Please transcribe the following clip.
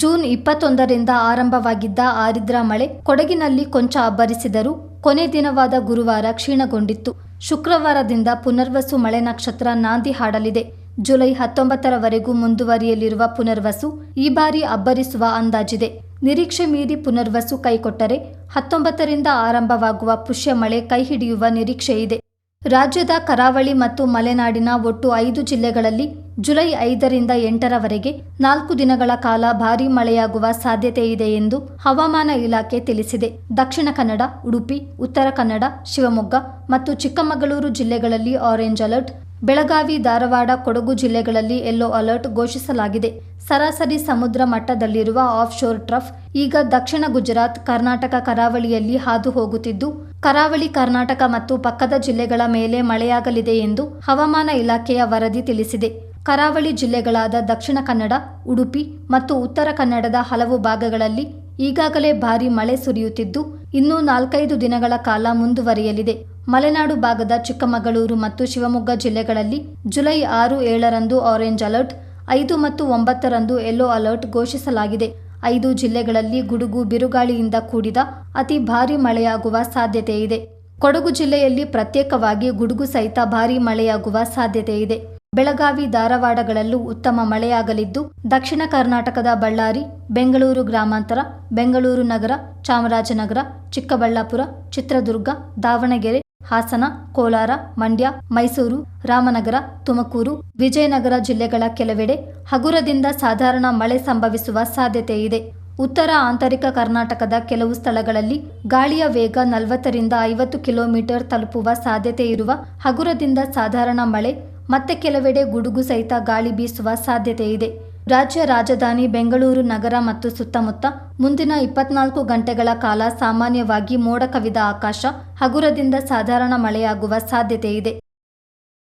June ಇಪ್ಪತ್ತೊಂದರಿಂದ ಆರಂಭವಾಗಿದ್ದ ಆರಿದ್ರ ಮಳೆ ಕೊಡಗಿನಲ್ಲಿ ಕೊಂಚ ಅಬ್ಬರಿಸಿದರೂ ಕೊನೆ ದಿನವಾದ ಗುರುವಾರ ಕ್ಷೀಣಗೊಂಡಿತ್ತು. ಶುಕ್ರವಾರದಿಂದ ಪುನರ್ವಸು ಮಳೆ ನಕ್ಷತ್ರ ನಾಂದಿ ಹಾಡಲಿದೆ. ಜುಲೈ ಹತ್ತೊಂಬತ್ತರವರೆಗೂ ಮುಂದುವರಿಯಲಿರುವ ಪುನರ್ವಸು ಈ ಬಾರಿ ಅಬ್ಬರಿಸುವ ಅಂದಾಜಿದೆ. ನಿರೀಕ್ಷೆ ಮೀರಿ ಪುನರ್ವಸು ಕೈಕೊಟ್ಟರೆ ಹತ್ತೊಂಬತ್ತರಿಂದ ಆರಂಭವಾಗುವ ಪುಷ್ಯ ಮಳೆ ಕೈಹಿಡಿಯುವ ನಿರೀಕ್ಷೆಯಿದೆ. ರಾಜ್ಯದ ಕರಾವಳಿ ಮತ್ತು ಮಲೆನಾಡಿನ ಒಟ್ಟು ಐದು ಜಿಲ್ಲೆಗಳಲ್ಲಿ ಜುಲೈ ಐದರಿಂದ ಎಂಟರವರೆಗೆ ನಾಲ್ಕು ದಿನಗಳ ಕಾಲ ಭಾರೀ ಮಳೆಯಾಗುವ ಸಾಧ್ಯತೆ ಇದೆ ಎಂದು ಹವಾಮಾನ ಇಲಾಖೆ ತಿಳಿಸಿದೆ. ದಕ್ಷಿಣ ಕನ್ನಡ, ಉಡುಪಿ, ಉತ್ತರ ಕನ್ನಡ, ಶಿವಮೊಗ್ಗ ಮತ್ತು ಚಿಕ್ಕಮಗಳೂರು ಜಿಲ್ಲೆಗಳಲ್ಲಿ ಆರೆಂಜ್ ಅಲರ್ಟ್ ಬೆಳಗಾವಿ, ಧಾರವಾಡ, ಕೊಡಗು ಜಿಲ್ಲೆಗಳಲ್ಲಿ ಯೆಲ್ಲೋ ಅಲರ್ಟ್ ಘೋಷಿಸಲಾಗಿದೆ. ಸರಾಸರಿ ಸಮುದ್ರ ಮಟ್ಟದಲ್ಲಿರುವ ಆಫ್ ಶೋರ್ ಟ್ರಫ್ ಈಗ ದಕ್ಷಿಣ ಗುಜರಾತ್, ಕರ್ನಾಟಕ ಕರಾವಳಿಯಲ್ಲಿ ಹಾದು ಹೋಗುತ್ತಿದ್ದು, ಕರಾವಳಿ ಕರ್ನಾಟಕ ಮತ್ತು ಪಕ್ಕದ ಜಿಲ್ಲೆಗಳ ಮೇಲೆ ಮಳೆಯಾಗಲಿದೆ ಎಂದು ಹವಾಮಾನ ಇಲಾಖೆಯ ವರದಿ ತಿಳಿಸಿದೆ. ಕರಾವಳಿ ಜಿಲ್ಲೆಗಳಾದ ದಕ್ಷಿಣ ಕನ್ನಡ, ಉಡುಪಿ ಮತ್ತು ಉತ್ತರ ಕನ್ನಡದ ಹಲವು ಭಾಗಗಳಲ್ಲಿ ಈಗಾಗಲೇ ಭಾರೀ ಮಳೆ ಸುರಿಯುತ್ತಿದ್ದು, ಇನ್ನೂ ನಾಲ್ಕೈದು ದಿನಗಳ ಕಾಲ ಮುಂದುವರಿಯಲಿದೆ. ಮಲೆನಾಡು ಭಾಗದ ಚಿಕ್ಕಮಗಳೂರು ಮತ್ತು ಶಿವಮೊಗ್ಗ ಜಿಲ್ಲೆಗಳಲ್ಲಿ ಜುಲೈ ಆರು, ಏಳರಂದು ಆರೆಂಜ್ ಅಲರ್ಟ್, ಐದು ಮತ್ತು ಒಂಬತ್ತರಂದು ಯೆಲ್ಲೋ ಅಲರ್ಟ್ ಘೋಷಿಸಲಾಗಿದೆ. ಐದು ಜಿಲ್ಲೆಗಳಲ್ಲಿ ಗುಡುಗು, ಬಿರುಗಾಳಿಯಿಂದ ಕೂಡಿದ ಅತಿ ಭಾರೀ ಮಳೆಯಾಗುವ ಸಾಧ್ಯತೆ ಇದೆ. ಕೊಡಗು ಜಿಲ್ಲೆಯಲ್ಲಿ ಪ್ರತ್ಯೇಕವಾಗಿ ಗುಡುಗು ಸಹಿತ ಭಾರೀ ಮಳೆಯಾಗುವ ಸಾಧ್ಯತೆ ಇದೆ. ಬೆಳಗಾವಿ, ಧಾರವಾಡಗಳಲ್ಲೂ ಉತ್ತಮ ಮಳೆಯಾಗಲಿದ್ದು, ದಕ್ಷಿಣ ಕರ್ನಾಟಕದ ಬಳ್ಳಾರಿ, ಬೆಂಗಳೂರು ಗ್ರಾಮಾಂತರ, ಬೆಂಗಳೂರು ನಗರ, ಚಾಮರಾಜನಗರ, ಚಿಕ್ಕಬಳ್ಳಾಪುರ, ಚಿತ್ರದುರ್ಗ, ದಾವಣಗೆರೆ ಹಾಸನ, ಕೋಲಾರ, ಮಂಡ್ಯ, ಮೈಸೂರು, ರಾಮನಗರ, ತುಮಕೂರು, ವಿಜಯನಗರ ಜಿಲ್ಲೆಗಳ ಕೆಲವೆಡೆ ಹಗುರದಿಂದ ಸಾಧಾರಣ ಮಳೆ ಸಂಭವಿಸುವ ಸಾಧ್ಯತೆ ಇದೆ. ಉತ್ತರ ಆಂತರಿಕ ಕರ್ನಾಟಕದ ಕೆಲವು ಸ್ಥಳಗಳಲ್ಲಿ ಗಾಳಿಯ ವೇಗ ನಲವತ್ತರಿಂದ ಐವತ್ತು ಕಿಲೋಮೀಟರ್ ತಲುಪುವ ಸಾಧ್ಯತೆ ಇರುವ ಹಗುರದಿಂದ ಸಾಧಾರಣ ಮಳೆ, ಮತ್ತೆ ಕೆಲವೆಡೆ ಗುಡುಗು ಸಹಿತ ಗಾಳಿ ಬೀಸುವ ಸಾಧ್ಯತೆ ಇದೆ. ರಾಜ್ಯ ರಾಜಧಾನಿ ಬೆಂಗಳೂರು ನಗರ ಮತ್ತು ಸುತ್ತಮುತ್ತ ಮುಂದಿನ ಇಪ್ಪತ್ನಾಲ್ಕು ಗಂಟೆಗಳ ಕಾಲ ಸಾಮಾನ್ಯವಾಗಿ ಮೋಡ ಕವಿದ ಆಕಾಶ ಹಗುರದಿಂದ ಸಾಧಾರಣ ಮಳೆಯಾಗುವ ಸಾಧ್ಯತೆ ಇದೆ